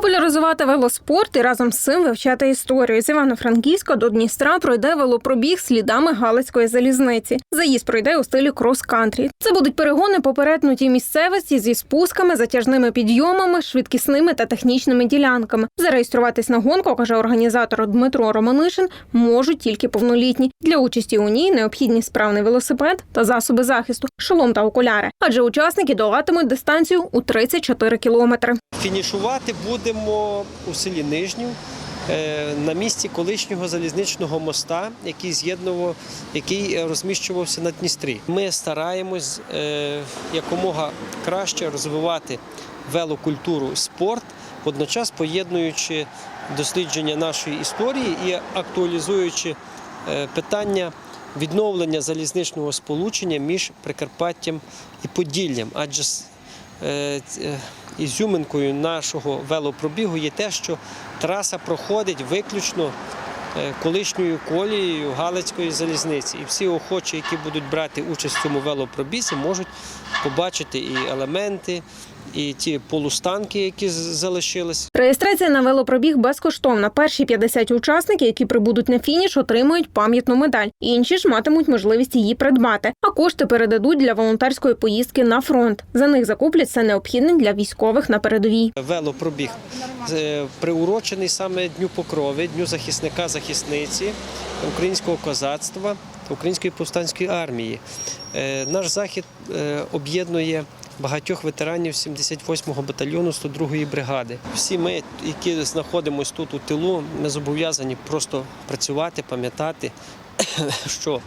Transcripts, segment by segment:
Популяризувати велоспорт і разом з цим вивчати історію. З Івано-Франківська до Дністра пройде велопробіг слідами Галицької залізниці. Заїзд пройде у стилі крос-кантрі. Це будуть перегони по перетнутій місцевості зі спусками, затяжними підйомами, швидкісними та технічними ділянками. Зареєструватись на гонку, каже організатор Дмитро Романишин, можуть тільки повнолітні. Для участі у ній необхідні справний велосипед та засоби захисту, шолом та окуляри. Адже учасники долатимуть дистанцію у 34 кілометри. Фінішувати будемо у селі Нижнів е, на місці колишнього залізничного моста, який з'єднував, який е, розміщувався на Дністрі. Ми стараємось е, якомога краще розвивати велокультуру, спорт, водночас поєднуючи дослідження нашої історії і актуалізуючи питання відновлення залізничного сполучення між Прикарпаттям і Поділлям. Адже ізюминкою нашого велопробігу є те, що траса проходить виключно е, колишньою колією Галицької залізниці. І всі охочі, які будуть брати участь в цьому велопробізі, можуть побачити і елементи, і ті полустанки, які залишились. Реєстрація на велопробіг безкоштовна. Перші 50 учасників, які прибудуть на фініш, отримують пам'ятну медаль. Інші ж матимуть можливість її придбати. А кошти передадуть для волонтерської поїздки на фронт. За них закуплять все необхідне для військових на передовій. Велопробіг е, приурочений саме Дню Покрови, Дню захисника захисниці українського козацтва української повстанської армії. Е, Наш захід е, об'єднує багатьох ветеранів 78-го батальйону 102-ї бригади. Всі ми, які знаходимося тут у тилу, ми зобов'язані просто працювати, пам'ятати, що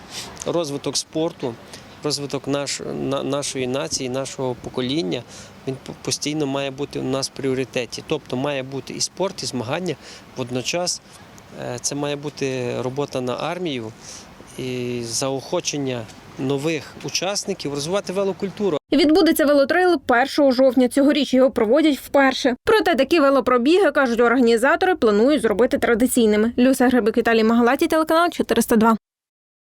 розвиток спорту, розвиток наш, на- нашої нації, нашого покоління, він постійно має бути у нас в пріоритеті. Тобто має бути і спорт, і змагання. Водночас е, це має бути робота на армію і заохочення нових учасників розвивати велокультуру. Відбудеться велотрейл 1 жовтня. Цьогоріч його проводять вперше. Проте такі велопробіги кажуть організатори планують зробити традиційними. Люся Гребик Віталій Магалаті, телеканал 402.